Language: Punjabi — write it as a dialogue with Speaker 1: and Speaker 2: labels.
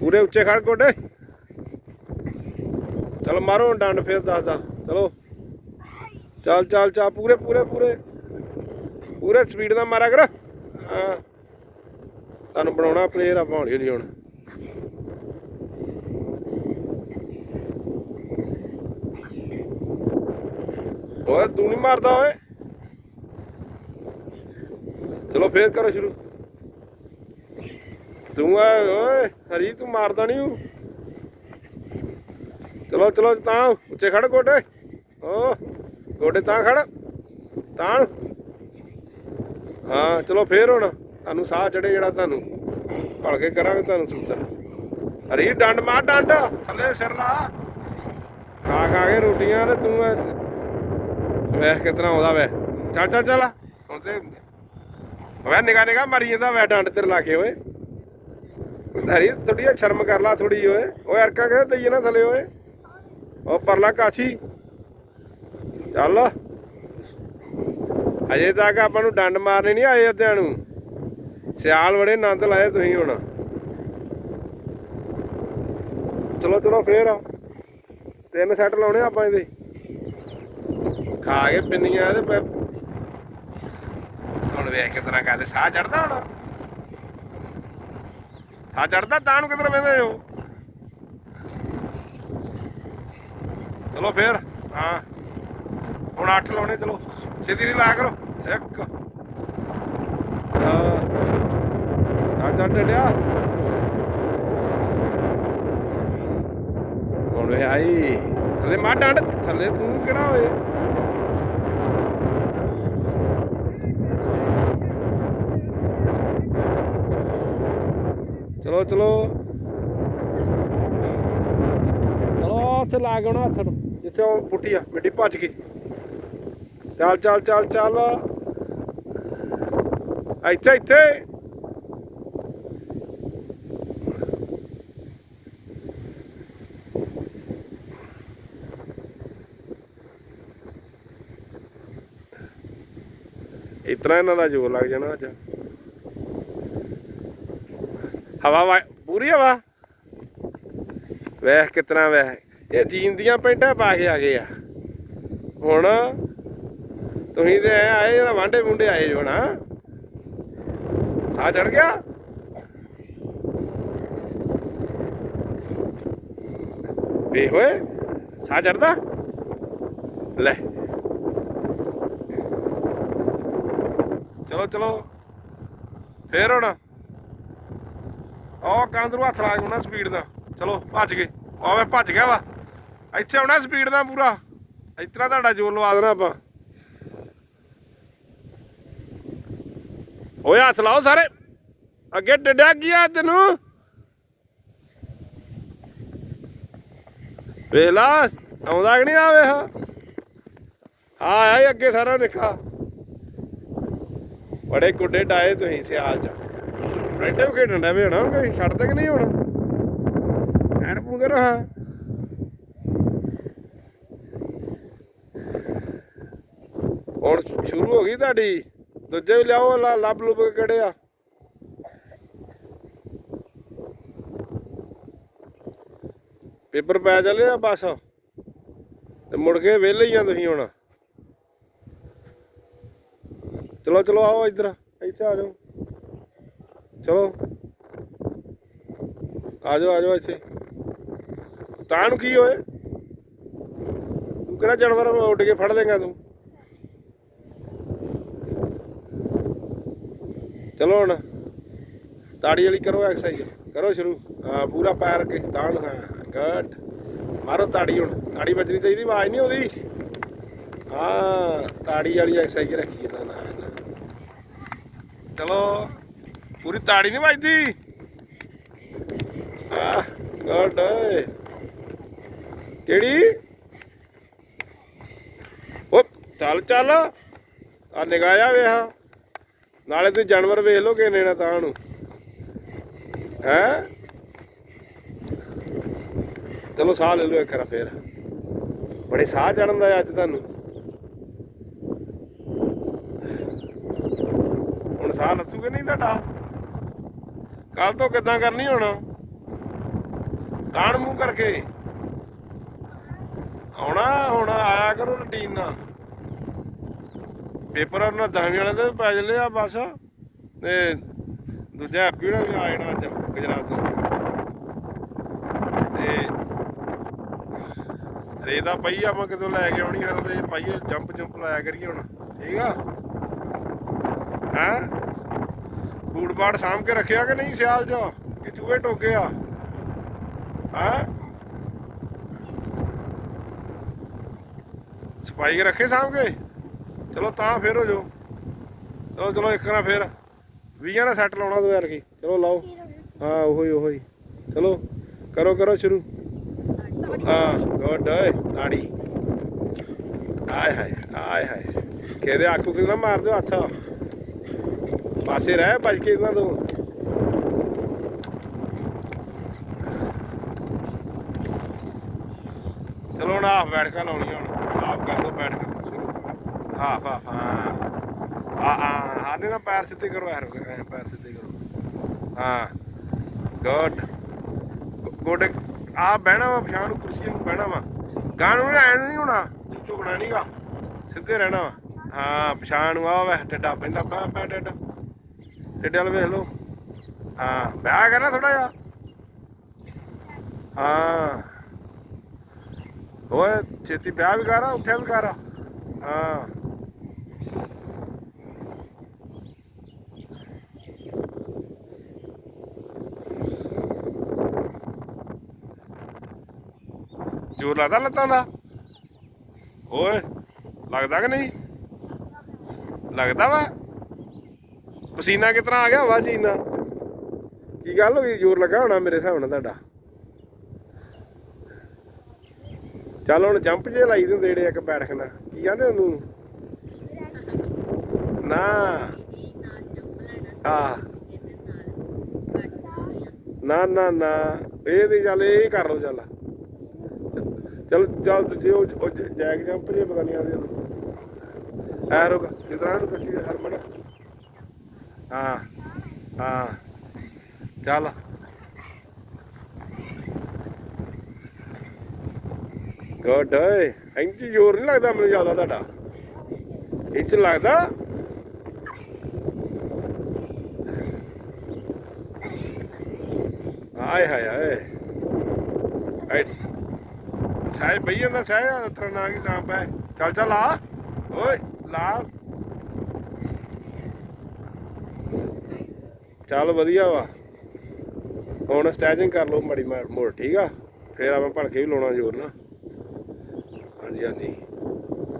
Speaker 1: ਪੂਰੇ ਉੱਚੇ ਖੜ ਗੋਡੇ। ਚਲ ਮਾਰੋ ਹੁਣ ਡੰਡ ਫੇਰ ਦੱਸਦਾ ਚਲੋ। ਚੱਲ ਚੱਲ ਚਾ ਪੂਰੇ ਪੂਰੇ ਪੂਰੇ। ਪੂਰੇ ਸਪੀਡ ਨਾਲ ਮਾਰਿਆ ਕਰ। ਹਾਂ। ਤੁਹਾਨੂੰ ਬਣਾਉਣਾ ਪਲੇਅਰ ਆਪਾਂ ਹੌਲੀ ਹੌਲੀ ਹੁਣ। ਓਏ, ਤੂੰ ਨਹੀਂ ਮਾਰਦਾ ਓਏ। ਚਲੋ ਫੇਰ ਕਰੋ ਸ਼ੁਰੂ। ਤੂੰ ਆ, ਓਏ। ਹਰੀ ਤੂੰ ਮਾਰਦਾ ਨਹੀਂ ਚਲੋ ਚਲੋ, ਤਾਂ ਉੱਚੇ ਖੜ ਗੋਡੇ। ਓ, ਗੋਡੇ ਤਾਂ ਖੜ। ਤਾਂ। ਹਾਂ, ਚਲੋ, ਫੇਰ ਹੁਣ ਤੁਹਾਨੂੰ ਸਾਹ ਚੜੇ ਜਿਹੜਾ ਤੁਹਾਨੂੰ। ਭਲ ਕੇ ਕਰਾਂਗੇ ਤੁਹਾਨੂੰ ਸੂਤਰ। ਹਰੀ, ਡੰਡ ਮਾਰ, ਡੰਡ। ਥੱਲੇ ਸਿਰ ਲਾ। ਖਾ ਖਾ ਕੇ ਰੋਟੀਆਂ ਤੇ ਤੂੰ ਇਹ ਵੇਖ ਕਿਤਨਾ ਆਉਂਦਾ ਵੇ। ਚੱਲ ਚੱਲ ਚੱਲ। ਹੁਣ ਤੇ ਵੇ ਨਿਗਾ ਨਿਗਾ ਮਰੀ ਜਾਂਦਾ ਵੇ, ਡੰਡ ਤੇਰੇ ਲਾ ਕੇ ਓਏ। ਹਰੀ ਥੋੜੀ ਜਿਹੀ ਸ਼ਰਮ ਕਰ ਲਾ ਥੋੜੀ ਓਏ। ਓਏ ਅਰਕਾ ਕਹਿੰਦਾ ਦਈਏ ਨਾ ਥਲੇ ਓਏ? ਉਹ ਪਰਲਾ ਕਾਛੀ। ਚੱਲ। ਅਜੇ ਤੱਕ ਆਪਾਂ ਨੂੰ ਡੰਡ ਮਾਰਨੇ ਨਹੀਂ ਆਏ ਅੱਧਿਆਂ ਨੂੰ। ਸਿਆਲ ਬੜੇ ਆਨੰਦ ਲਾਏ ਤੁਸੀਂ ਹੁਣ। ਚਲੋ ਚਲੋ, ਫੇਰ। ਆ ਤਿੰਨ ਸੈੱਟ ਲਾਉਣੇ ਆਪਾਂ ਇਹਦੇ। ਖਾ ਕੇ ਪਿੰਨੀਆਂ ਤੇ ਪੈ- ਹੁਣ ਵੇਖ ਕਿਤਨਾ ਕਹਦੇ ਸਾਹ ਚੜਦਾ ਹੁਣ। ਸਾਹ ਚੜਦਾ ਤਾਂ ਨੂੰ ਕਿਧਰ ਵੇਂਦੇ ਹੋ? ਚਲੋ ਫੇਰ, ਹਾਂ। ਹੁਣ 8 ਲਾਉਣੇ, ਚਲੋ। ਸਿੱਧੀ ਦੀ ਲਾ ਕਰੋ। ਇੱਕ। ਹਾਂ। ਚੱਲ ਚੱਲ ਡਿਆ ਹੁਣ ਵੇ ਆਈ। ਥੱਲੇ ਮਾ ਡੰਡ ਥੱਲੇ ਤੂੰ ਕਿਹੜਾ ਹੋਏ ਚਲੋ ਚਲੋ। ਚਲੋ ਉੱਥੇ ਲਾ ਕੇ ਆਉਣਾ ਹੱਥ ਨੂੰ। ਜਿੱਥੇ ਉਹ ਪੁੱਟੀ ਆ, ਮਿੱਟੀ ਭੱਜ ਗਈ। ਚੱਲ ਚੱਲ ਚੱਲ ਚੱਲ। ਇੱਥੇ ਇੱਥੇ। ਇਤਨਾ ਇਹਨਾਂ ਦਾ ਜ਼ੋਰ ਲੱਗ ਜਾਣਾ ਅੱਜ। ਹਵਾ ਵਾ ਪੂਰੀ ਹਵਾ? ਵੇਖ ਕਿਤਨਾ ਵੇਖ। ਇਹ ਜੀਨ ਦੀਆਂ ਪੈਂਟਾਂ ਪਾ ਕੇ ਆ ਗਏ ਆ। ਹੁਣ ਤੁਸੀਂ ਤੇ ਐਂ ਆਏ, ਜਿਹੜਾ ਵਾਂਡੇ ਮੁੰਡੇ ਆਏ ਜੋ ਨਾ। ਸਾਹ ਚੜ ਗਿਆ? ਵੇ ਹੋਏ, ਸਾਹ ਚੜਦਾ ਲੈ। ਚਲੋ ਚਲੋ। ਫੇਰ ਹੁਣ ਉਹ ਕਾਂਦਰੂ ਹੱਥ ਲਾ ਕੇ ਆਉਣਾ ਸਪੀਡ ਦਾ। ਚਲੋ, ਭੱਜ ਗਏ। ਆਵੇ ਭੱਜ ਗਿਆ ਵਾ। ਇੱਥੇ ਆਉਣਾ ਸਪੀਡ ਦਾ ਪੂਰਾ। ਇਤਨਾ ਤੁਹਾਡਾ ਜੋਰ ਲਵਾ ਦੇਣਾ ਆਪਾਂ। ਓਏ, ਹੱਥ ਲਾਓ ਸਾਰੇ। ਅੱਗੇ ਡੱਡਿਆ ਗਿਆ ਤੈਨੂੰ? ਵੇਲਾ ਆਉਂਦਾ ਕਿ ਨਹੀਂ ਆਵੇ ਹਾਂ ਆ ਆਇਆ ਅੱਗੇ ਸਾਰਾ ਨਿੱਕਾ। ਬੜੇ ਕੁੱਡੇ ਡਾਏ ਤੁਸੀਂ ਸਿਆਲ ਚ। ਰੈਂਟੇ ਵੀ ਖੇਡਣ ਦਾ ਵੀ ਹੋਣਾ ਕੋਈ ਛੱਡਦੇ ਕਿ ਨਹੀਂ ਹੁਣ? ਐਨ ਪੂੰਦੇ ਰਹਾ ਹੁਣ ਸ਼ੁਰੂ ਹੋ ਗਈ ਤੁਹਾਡੀ। ਦੂਜੇ ਵੀ ਲਿਆਓ ਲੱਭ ਲੁੱਭ ਕੇ ਕਿਹੜੇ ਆ? ਪੇਪਰ ਪੈ ਚੱਲੇ ਆ ਬਸ। ਤੇ ਮੁੜ ਕੇ ਵਿਹਲੇ ਹੀ ਆ ਤੁਸੀਂ ਹੁਣ। ਚਲੋ ਚਲੋ ਆਓ ਇੱਧਰ, ਇੱਥੇ ਆ ਜਾਓ। ਚਲੋ। ਆ ਜਾਓ ਆ ਜਾਓ ਇੱਥੇ। ਤਾਂ ਨੂੰ ਕੀ ਹੋਏ ਤੂੰ ਕਿਹੜਾ ਜਾਨਵਰ ਉੱਡ ਕੇ ਫੜ ਲੇਗਾ ਤੂੰ। ਚਲੋ ਹੁਣ, ਤਾੜੀ ਵਾਲੀ ਕਰੋ ਐਕਸਰਸਾਈਜ਼ ਕਰੋ ਸ਼ੁਰੂ। ਹਾਂ, ਪੂਰਾ ਪੈਰ ਅੱਗੇ। ਤਾਣ ਹਾਂ ਗੁੱਡ ਮਾਰੋ ਤਾੜੀ ਹੁਣ। ਤਾੜੀ ਵੱਜਣੀ ਚਾਹੀਦੀ, ਆਵਾਜ਼ ਨਹੀਂ ਆਉਂਦੀ। ਹਾਂ, ਤਾੜੀ ਵਾਲੀ ਐਕਸਰਸਾਈਜ਼ ਰੱਖੀ ਇਹਨਾਂ ਨਾਲ ਚਲੋ। ਪੂਰੀ ਤਾੜੀ ਨਹੀਂ ਵੱਜਦੀ। ਆ ਗੁੱਡ ਕਿਹੜੀ? ਓ ਚੱਲ ਚੱਲ। ਆ ਨਿਗਾਇਆ ਵੇਹਾ ਨਾਲੇ ਤੁਸੀਂ ਜਾਨਵਰ ਵੇਖ ਲੋ ਕਿੰਨੇ ਨਾ ਤਾਂ ਨੂੰ। ਹੈ? ਚਲੋ, ਸਾਹ ਲੈ ਲਓ ਇੱਕ ਵਾਰ ਫੇਰ। ਬੜੇ ਸਾਹ ਚੜਨ ਦਾ ਅੱਜ ਤੁਹਾਨੂੰ। ਹੁਣ ਸਾਹ ਲੱਥੂਗਾ ਨਹੀਂ ਤੁਹਾਡਾ? ਕੱਲ ਤੋਂ ਕਿੱਦਾਂ ਕਰਨੀ ਹੁਣ? ਕਾਣ ਮੂੰਹ ਕਰਕੇ। ਆਉਣਾ, ਹੁਣ ਆਇਆ ਕਰੋ ਰੁਟੀਨ ਨਾਲ। ਪੇਪਰ ਉਹਨਾਂ ਦਸਵੀਂ ਵਾਲੇ ਦੇ ਪੈ ਚੱਲੇ ਆ ਬਸ। ਤੇ ਦੂਜਾ ਹੈਪੀ ਦਾ ਵੀ ਆ ਜਾਣਾ ਅੱਜ, ਗੁਜਰਾਤ ਤੋਂ ਤੇ ਰੇਤਾ ਪਈ ਆ ਮੈਂ ਕਿਦੋਂ ਲੈ ਕੇ ਆਉਣੀ ਫਿਰ ਉਹਦੇ ਪਾਈਏ, ਜੰਪ ਜੰਪ ਲਾਇਆ ਕਰੀਏ ਹੁਣ। ਠੀਕ ਆ? ਹੈਂ? ਬੂਟ ਬਾੜ ਸਾਂਭ ਕੇ ਰੱਖਿਆ ਕਿ ਨਹੀਂ ਸਿਆਲ 'ਚ? ਕਿ ਚੂਹੇ ਟੋਕੇ ਆ? ਹੈਂ? ਸਫ਼ਾਈ ਕੇ ਰੱਖੇ ਸਾਂਭ ਕੇ? ਚਲੋ ਤਾਂ ਫੇਰ ਹੋ ਜਾਓ। ਚਲੋ ਚਲੋ ਇੱਕ ਨਾ ਫੇਰ। 20 ਦਾ ਸੈੱਟ ਲਾਉਣਾ ਦੋ ਯਾਰ ਕੀ ਚਲੋ ਲਾਓ। ਹਾਂ, ਉਹੋ ਹੀ ਉਹੋ। ਹੀ ਚਲੋ, ਕਰੋ ਕਰੋ ਸ਼ੁਰੂ। ਹਾਂ ਗੁੱਡ ਓਏ, ਤਾੜੀ। ਆਏ, ਹਾਏ ਆਏ, ਹਾਏ। ਕਿਹਦੇ ਆਖੂ ਕਿਉਂ ਨਾ ਮਾਰ ਦਿਓ ਹੱਥ। ਪਾਸੇ ਰਹਿ, ਭੱਜ ਕੇ ਇਹਨਾਂ ਤੋਂ। ਚਲੋ ਹੁਣ ਹਾਫ ਬੈਠਕਾਂ ਲਾਉਣੀ ਹੁਣ। ਹਾਫ ਕਰ ਦੋ ਬੈਠਕਾਂ, ਸ਼ੁਰੂ। ਹਾਫ ਹਾਫ ਹਾਂ ਆ ਆ ਹਾਨੇ ਨਾ ਪੈਰ ਸਿੱਧੇ ਕਰੋ ਯਾਰ ਪੈਰ ਸਿੱਧੇ ਕਰੋ। ਹਾਂ। ਗੁੱਡ ਗੁੱਡ ਆ ਬਹਿਣਾ ਵਾ, ਪਛਾਣ ਨੂੰ ਕੁਰਸੀ ਨੂੰ ਬਹਿਣਾ ਵਾ। ਗਾਣ ਨੂੰ ਐ ਨਹੀਂ ਹੋਣਾ। ਝੁਕਣਾ ਨਹੀਂਗਾ ਸਿੱਧੇ ਰਹਿਣਾ ਵਾ। ਹਾਂ, ਪਛਾਣ ਨੂੰ ਆ ਵੇ, ਟੱਡਾ ਪੈਂਦਾ, ਪਾ ਪਾ, ਟੱਡਾ। ਟਿੱਡੇ ਵਾਲ ਵੇਖ ਲਓ। ਹਾਂ ਬਹਿ ਕਰਨਾ ਥੋੜਾ ਜਿਹਾ। ਹਾਂ। ਓਏ, ਛੇਤੀ ਪਿਆ ਵੀ ਕਰ ਉੱਠਿਆ ਵੀ ਕਰਾ ਹਾਂ। ਜੋਰ ਲੱਗਦਾ ਲੱਤਾਂ ਦਾ? ਓਏ, ਲੱਗਦਾ ਕਿ ਨਹੀਂ? ਲੱਗਦਾ ਵਾ? ਪਸੀਨਾ ਕਿਤਨਾ ਆ ਗਿਆ ਵਾ ਜੀਨਾ ਕੀ ਗੱਲ ਹੋਈ ਜੋਰ ਲੱਗਾ ਹੋਣਾ ਮੇਰੇ ਹਿਸਾਬ ਨਾਲ ਤੁਹਾਡਾ। ਚੱਲ ਹੁਣ ਜੰਪ ਜੇ ਲਾਈ ਦਿੰਦੇ ਜਿਹੜੇ ਇੱਕ ਬੈਠਕਣਾ ਕੀ ਕਹਿੰਦੇ ਉਹਨੂੰ? ਨਾ। ਆ। ਨਾ ਨਾ ਨਾ। ਇਹ ਤੇ ਚੱਲ, ਇਹ ਕਰ ਲਓ ਚੱਲ। ਚਲ, ਚੱਲ ਦੂਜੇ ਉਹ ਜੈਕ ਜੰਪ ਜੇ ਪਤਾ ਨਹੀਂ ਆਦੇ ਉਹਨੂੰ। ਐ ਰੁਕ ਜਿੱਦਾਂ ਨੂੰ ਦੱਸੀ ਹਰਮਨ। ਹਾਂ ਹਾਂ। ਚੱਲ। ਗੁੱਡ ਓਏ। ਇੰਚ ਜ਼ੋਰ ਨਹੀਂ ਲੱਗਦਾ ਮੈਨੂੰ ਜ਼ਿਆਦਾ ਤੁਹਾਡਾ। ਇੰਚ ਲੱਗਦਾ। ਆਏ ਹਾਏ ਹਾਏ ਆਏ। ਸਾਇ ਬਈ ਜਾਂਦਾ ਸਾਇ ਤੇਰਾ ਨਾਂ ਕੀ ਨਾਮ ਪੈ। ਚੱਲ ਚੱਲ ਆ। ਓਏ, ਲਾ। ਚੱਲ ਵਧੀਆ ਵਾ। ਹੁਣ ਸਟੈਚਿੰਗ ਕਰ ਲਓ ਮੜੀ ਮੋੜ, ਠੀਕ ਆ? ਫੇਰ ਆਪਾਂ ਭਲਕੇ ਵੀ ਲਾਉਣਾ ਜ਼ੋਰ ਨਾ ਹਾਂਜੀ ਹਾਂਜੀ।